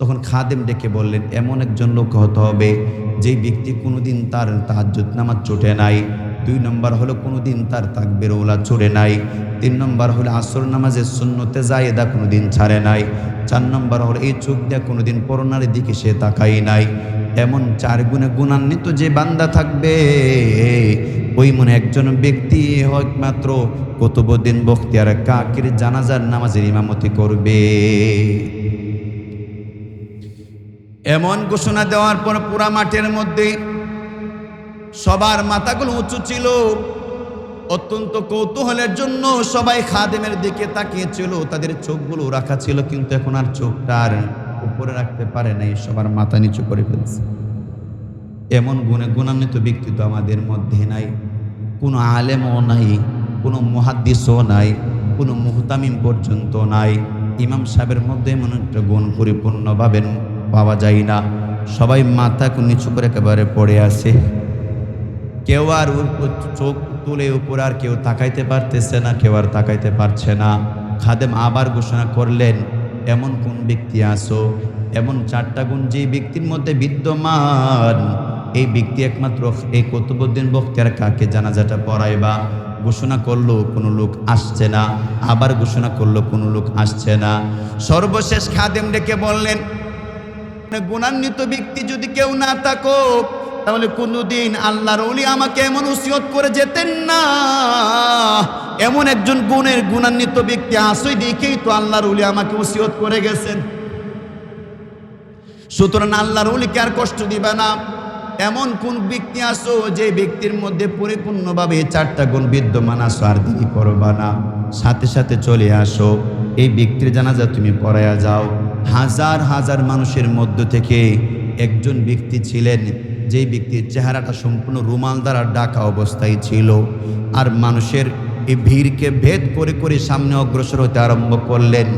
তখন খাদেম ডেকে বললেন, এমন একজন লোক হতে হবে যেই ব্যক্তি কোনোদিন তার তাহাজ্জুদ নামাজ চোটে নাই, দুই নম্বর হলো কোনোদিন তার তাকবের ওলা চড়ে নাই, তিন নম্বর হলো আসর নামাজের শূন্যতে জায়েদা কোনোদিন ছাড়ে নাই, চার নম্বর হলো এই চোখ দিয়ে কোনোদিন করোনার দিকে সে তাকাই নাই, এমন চার গুণে গুণান্বিত যে বান্দা থাকবে, ওই মনে একজন ব্যক্তি হয় মাত্র কতবদিন বখতিয়ার কাকির জানাজার নামাজের ইমামতি করবে। এমন ঘোষণা দেওয়ার পর পুরা মাঠের মধ্যে সবার মাথাগুলো উঁচু ছিল। অত্যন্ত কৌতূহলের জন্য সবাই খাদেমের দিকে তাকিয়েছিল তাদের চোখগুলো রাখা ছিল, কিন্তু এখন আর চোখটা আর উপরে রাখতে পারে নাই, সবার মাথা নিচু করে ফেলছে। এমন গুণে গুণান্বিত ব্যক্তি তো আমাদের মধ্যে নাই। কোনো আলেমও নাই, কোনো মহাদ্দিসও নাই, কোনো মুহতামিম পর্যন্ত নাই। ইমাম সাহেবের মধ্যে এমন একটা গুণ পরিপূর্ণভাবে পাওয়া যায় না। সবাই মাথা নিচু করে একেবারে পড়ে আছে। কেউ আর চোখ তুলে উপর আর কেউ তাকাইতে পারতেছে না, কেউ আর তাকাইতে পারছে না। খাদেম আবার ঘোষণা করলেন, এমন কোন ব্যক্তি আসো এমন চারটা গুণ যে ব্যক্তির মধ্যে বিদ্যমান, এই ব্যক্তি একমাত্র এই কতবদ্দিন বক্তিয়ার কাকে জানাজাটা পড়াইবা? ঘোষণা করল, কোনো লোক আসছে না। আবার ঘোষণা করল, কোনো লোক আসছে না। সর্বশেষ খাদেম ডেকে বললেন গুণান্বিত ব্যক্তি যদি কেউ না থাকো তাহলে কোনোদিন আল্লাহর অলি আমাকে এমন উসিয়ত করে যেতেন না। এমন একজন গুণের গুণান্বিত ব্যক্তি আসই দেখেই তো আল্লাহর অলি আমাকে উসিয়ত করে গেছেন। সুতরাং আল্লাহর অলিকে আর কষ্ট দিবে না। এমন কোন ব্যক্তি আসো যে ব্যক্তির মধ্যে পরিপূর্ণভাবে চারটা গুণ বিদ্যমান আসো আর দেরি করবা না। সাথে সাথে চলে আসো। এই ব্যক্তির জানাজা তুমি পড়ায়া যাও। হাজার হাজার মানুষের মধ্য থেকে একজন ব্যক্তি ছিলেন যেই ব্যক্তির চেহারাটা সম্পূর্ণ রুমাল দ্বারা ডাকা অবস্থায় ছিল আর মানুষের এই ভিড়কে ভেদ করে করে সামনে অগ্রসর হতে আরম্ভ করলেন।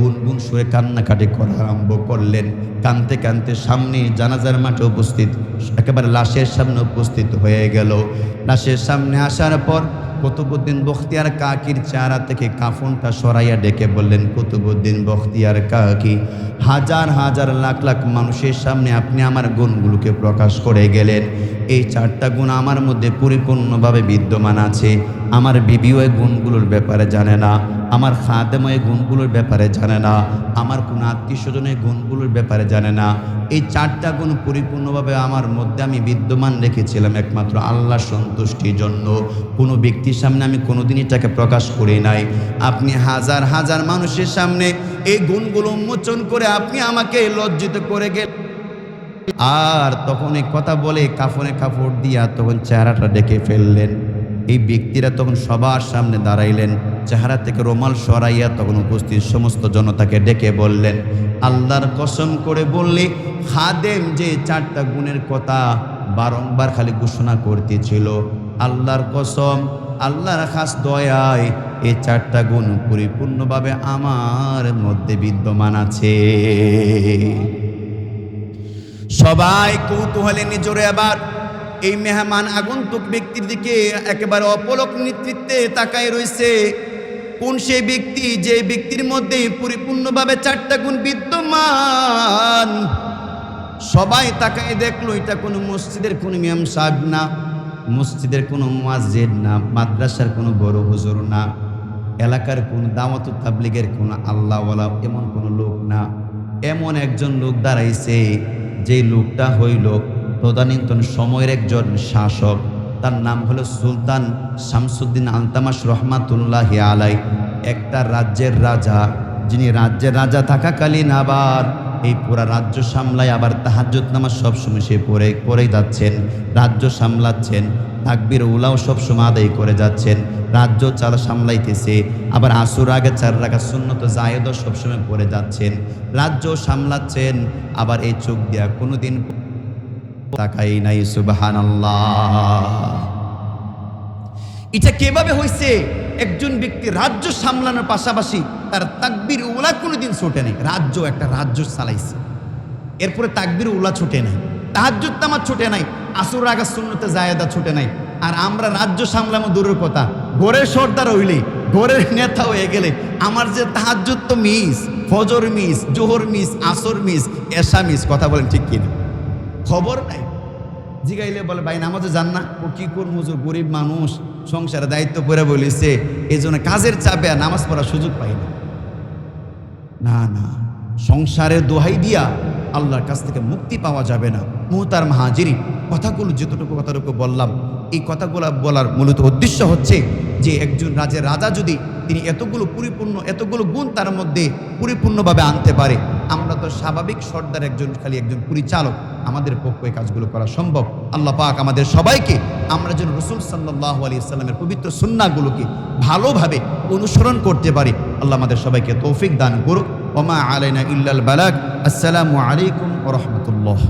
গুনগুন শুয়ে কান্নাকাটি করা আরম্ভ করলেন। কানতে কানতে সামনে জানাজার মাঠে উপস্থিত, একেবারে লাশের সামনে উপস্থিত হয়ে গেল। লাশের সামনে আসার পর কুতুবুদ্দিন বখতিয়ার কাকির চেহারা থেকে কাফনটা সরাইয়া ডেকে বললেন কুতুবুদ্দিন বখতিয়ার কাকি, হাজার হাজার লাখ লাখ মানুষের সামনে আপনি আমার গুণগুলোকে প্রকাশ করে গেলেন। এই চারটা গুণ আমার মধ্যে পরিপূর্ণভাবে বিদ্যমান আছে। আমার বিবিও এই গুণগুলোর ব্যাপারে জানে না। আমার খাদেম এই গুণগুলোর ব্যাপারে জানে না। আমার কোনো আত্মীয় স্বজনের গুণগুলোর ব্যাপারে জানে না। এই চারটা গুণ পরিপূর্ণভাবে আমার মধ্যে আমি বিদ্যমান রেখেছিলাম একমাত্র আল্লাহ সন্তুষ্টির জন্য। কোনো ব্যক্তির সামনে আমি কোনোদিনই তাকে প্রকাশ করি নাই। আপনি হাজার হাজার মানুষের সামনে এই গুণগুলো উন্মোচন করে আপনি আমাকে লজ্জিত করে গেলেন। আর তখন এই কথা বলে কাফনে কাপড় দিয়া তখন চেহারাটা ডেকে ফেললেন। এই ব্যক্তিরা তখন সবার সামনে দাঁড়াইলেন, চেহারা থেকে রোমাল সরাইয়া তখন উপস্থিত সমস্ত জনতাকে ডেকে বললেন, আল্লাহর কসম করে বললে খাদেম যে চারটা গুণের কথা বারংবার খালি ঘোষণা করতেছিল। আল্লাহর কসম, আল্লাহর খাস দয়ায় এই চারটা গুণ পরিপূর্ণভাবে আমার মধ্যে বিদ্যমান আছে। সবাই কৌতূহলে নিজরে আবার। এই মেহমান আগন্তুক ব্যক্তির দিকে একেবারে অপলক নেতৃত্বে তাকায় রয়েছে। কোন সেই ব্যক্তি? যে ব্যক্তির মধ্যে পরিপূর্ণভাবে চারটা গুণ বিদ্যমান। সবাই তাকায় দেখল, এটা কোনো মসজিদের কোনো মিয়াম সাহেব না, মসজিদের কোনো মসজিদ না, মাদ্রাসার কোনো বড় হুজুর না, এলাকার কোন দামত তাবলিগের কোনো আল্লাহওয়ালা এমন কোনো লোক না। এমন একজন লোক দাঁড়াইছে যে লোকটা হইল তদানীন্তন সময়ের একজন শাসক, তার নাম হলো সুলতান শামসুদ্দিন আলতামাস রহমাতুল্লাহ আলাই একটা রাজ্যের রাজা, যিনি রাজ্যের রাজা থাকাকালীন আবার এই পুরা রাজ্য সামলায়, আবার তাহাজ্জুদ নামাজ সবসময় সে পড়ে, পড়েই যাচ্ছেন। রাজ্য সামলাচ্ছেন, তাকবির উলাও সবসময় আদায় করে যাচ্ছেন। রাজ্য চালা সামলাইতেছে, আবার আসুর আগে চার রাখা শূন্যত জায়েদও সবসময় পড়ে যাচ্ছেন। রাজ্য সামলাচ্ছেন, আবার এই চোখ দিয়া কোনোদিন তাকাই নাই সুবাহান এটা কীভাবে হয়েছে একজন ব্যক্তি রাজ্য সামলানোর পাশাপাশি তার তাকবির উলা কোনোদিন ছোটে নেই। রাজ্য একটা রাজ্য চালাইছে। এরপরে তাকবির উলা ছোটে নাই। তাহাজ্জুদ তামার ছোটে নাই। আসুর আগা শূন্যতে জায়দা ছোটে নাই। আর আমরা রাজ্য সামলামো দূরের কথা। গোরের সর্দার হইলে গোরের নেতা হয়ে গেলে আমার যে তাহাজ্জুদ তো মিস, ফজর মিস, জোহর মিস, আসর মিস, এশা মিস, কথা বলেন ঠিক কিনা? খবর নাই। জিগাইলে বলে, ভাই, নামাজে যান না। ও কি কোন মুজুর গরিব মানুষ। সংসারে দায়িত্ব করে বলিছে। এই জন্য কাজের চাপে আর নামাজ পড়ার সুযোগ পাই না। না না। সংসারের দোহাই দিয়া আল্লাহর কাছ থেকে মুক্তি পাওয়া যাবে না। মুহতার মাহাজিরি কথাগুলো যতটুকু কথাটুকু বললাম, এই কথাগুলো বলার মূলত উদ্দেশ্য হচ্ছে যে একজন রাজের রাজা যদি তিনি এতগুলো পরিপূর্ণ, এতগুলো গুণ তার মধ্যে পরিপূর্ণভাবে আনতে পারে আমরা তো স্বাভাবিক সর্দার একজন, খালি একজন পরিচালক। আমাদের পক্ষে কাজগুলো করা সম্ভব। আল্লাহ পাক আমাদের সবাইকে, আমরা যেন রসুল সাল্লাহ আলী ইসলামের পবিত্র সুন্নাগুলোকে ভালোভাবে অনুসরণ করতে পারি। আল্লাহ আমাদের সবাইকে তৌফিক দান করুক। ওমা আলাইনা ইল্লাল বালাক আসসালামু আলাইকুম ওরহমতুল্লাহ